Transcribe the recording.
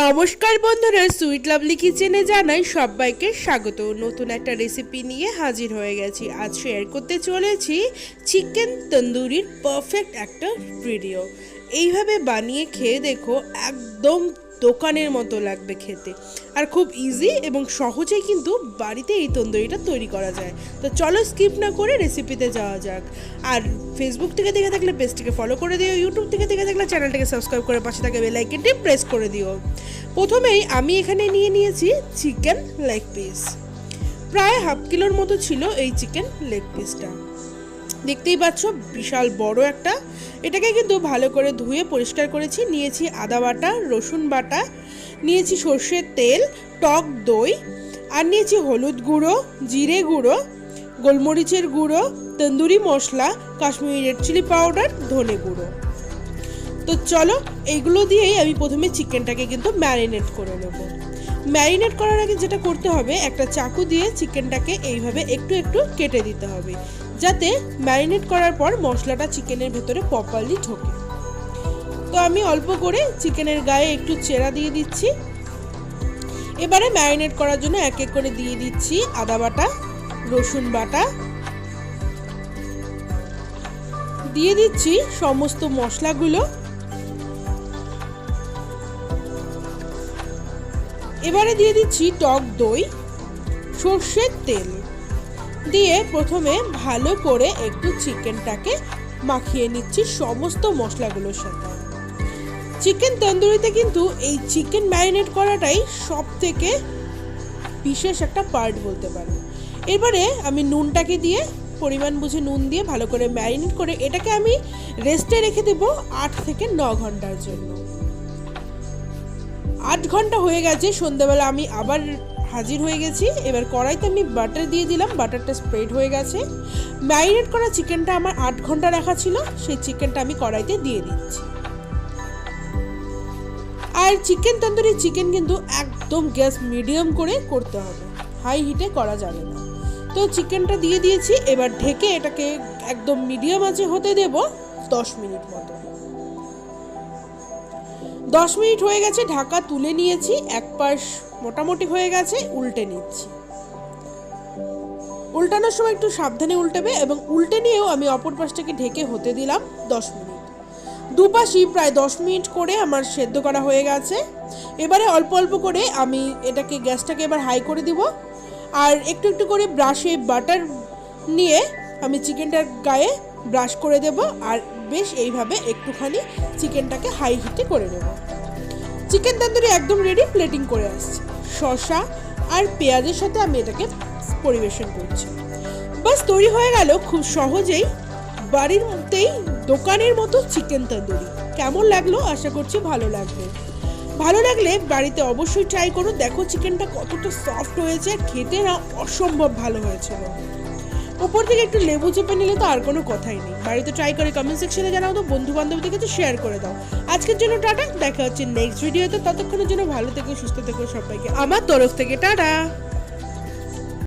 নমস্কার বন্ধুরা, sweet lovely কিচেনে জানাই সবাইকে স্বাগত। নতুন একটা রেসিপি নিয়ে হাজির হয়ে গেছি। আজ শেয়ার করতে চলেছি চিকেন তন্দুরির পারফেক্ট একটা ভিডিও এইভাবে বানিয়ে খেয়ে দেখো, একদম দোকানের মতো লাগবে খেতে। আর খুব ইজি এবং সহজেই কিন্তু বাড়িতে এই তন্দুরিটা তৈরি করা যায়। তো চলো স্কিপ না করে রেসিপিতে যাওয়া যাক। আর ফেসবুক থেকে দেখে থাকলে পেজটিকে ফলো করে দিও ইউটিউব থেকে দেখে থাকলে চ্যানেলটাকে সাবস্ক্রাইব করে পাশে থাকা বেল আইকনটি প্রেস করে দিও। প্রথমেই আমি এখানে নিয়ে নিয়েছি চিকেন লেগ পিস প্রায় হাফ কিলোর মতো ছিল এই চিকেন লেগ পিসটা দেখতেই পাচ্ছ, বিশাল বড় একটা। এটাকে কিন্তু ভালো করে ধুয়ে পরিষ্কার করেছি। নিয়েছি আদা বাটা, রসুন বাটা, নিয়েছি সর্ষের তেল, টক দই, আর নিয়েছি হলুদ গুঁড়ো, জিরে গুঁড়ো, গোলমরিচের গুঁড়ো, তন্দুরি মশলা, কাশ্মীরি রেড চিলি পাউডার, ধনে গুঁড়ো। তো চলো, এইগুলো দিয়েই আমি প্রথমে চিকেনটাকে কিন্তু ম্যারিনেট করে নেব। ম্যারিনেট করার আগে যেটা করতে হবে, একটা চাকু দিয়ে চিকেনটাকে এইভাবে একটু একটু কেটে দিতে হবে, যাতে ম্যারিনেট করার পর মশলাটা চিকেনের ভেতরে প্রপারলি ঢোকে। তো আমি অল্প করে চিকেনের গায়ে একটু চেরা দিয়ে দিচ্ছি। এবারে ম্যারিনেট করার জন্য এক এক করে দিয়ে দিচ্ছি আদা বাটা, রসুন বাটা। দিয়ে দিচ্ছি সমস্ত মশলাগুলো। এবারে দিয়ে দিচ্ছি টক দই, সর্ষের তেল। দিয়ে প্রথমে ভালো করে একটু চিকেনটাকে মাখিয়ে নিচ্ছি সমস্ত মশলাগুলোর সাথে। চিকেন তন্দুরিতে কিন্তু এই চিকেন ম্যারিনেট করাটাই সব থেকে বিশেষ একটা পার্ট বলতে পারো। এবারে আমি নুনটাকে দিয়ে, পরিমাণ বুঝে নুন দিয়ে ভালো করে ম্যারিনেট করে এটাকে আমি রেস্টে রেখে দেবো আট থেকে ন ঘণ্টার জন্য। আট ঘণ্টা হয়ে গেছে, সন্ধ্যাবেলা আমি আবার হাজির হয়ে গেছি। এবার কড়াইতে আমি বাটার দিয়ে দিলাম বাটারটা স্প্রেড হয়ে গেছে। ম্যারিনেট করা চিকেনটা আমার আট ঘণ্টা রাখা ছিল, সেই চিকেনটা আমি কড়াইতে দিয়ে দিচ্ছি। আর চিকেন তন্দুরি চিকেন কিন্তু একদম গ্যাস মিডিয়াম করে করতে হবে হাই হিটে করা যাবে না। তো চিকেনটা দিয়ে দিয়েছি, এবার ঢেকে এটাকে একদম মিডিয়াম আছে হতে দেব দশ মিনিট মতো। দশ মিনিট হয়ে গেছে, ঢাকা তুলে নিয়েছি, এক পাশ মোটামুটি হয়ে গেছে, উল্টে নিচ্ছি। উল্টানোর সময় একটু সাবধানে উল্টাবে এবং উল্টে নিয়েও আমি অপর পাশটাকে ঢেকে হতে দিলাম দশ মিনিট। দুপাশই প্রায় দশ মিনিট করে আমার সেদ্ধ করা হয়ে গেছে। এবারে অল্প অল্প করে আমি এটাকে গ্যাসটাকে এবার হাই করে দিব। আর একটু একটু করে ব্রাশে বাটার নিয়ে আমি চিকেনটার গায়ে ব্রাশ করে দেব আর বেশ এইভাবে একটুখানি চিকেনটাকে হাই হিটে করে নেব। চিকেন তন্দুরি একদম রেডি প্লেটিং করে আসছি। শসা আর পেঁয়াজের সাথে আমি এটাকে পরিবেশন করছি। বাস তৈরি হয়ে গেল খুব সহজেই। বাড়ির মধ্যেই দোকানের মতো চিকেন তন্দুরি। কেমন লাগল? আশা করছি ভালো লাগবে। ভালো লাগলে বাড়িতে অবশ্যই ট্রাই করো। দেখো চিকেনটা কতটা সফট হয়েছে, খেতে না অসম্ভব ভালো হয়েছিল। উপর থেকে একটু লেবু চেপে নিলে তো আর কোনো কথাই নেই। বাড়িতে ট্রাই করে কমেন্ট সেকশনে জানাও তো বন্ধু বান্ধবদের কাছে শেয়ার করে দাও। আজকের জন্য টাটা, দেখা হচ্ছে নেক্সট ভিডিওতে ততক্ষণের জন্য ভালো থেকো, সুস্থ থেকো সবাইকে। আমার তরফ থেকে, টাটা!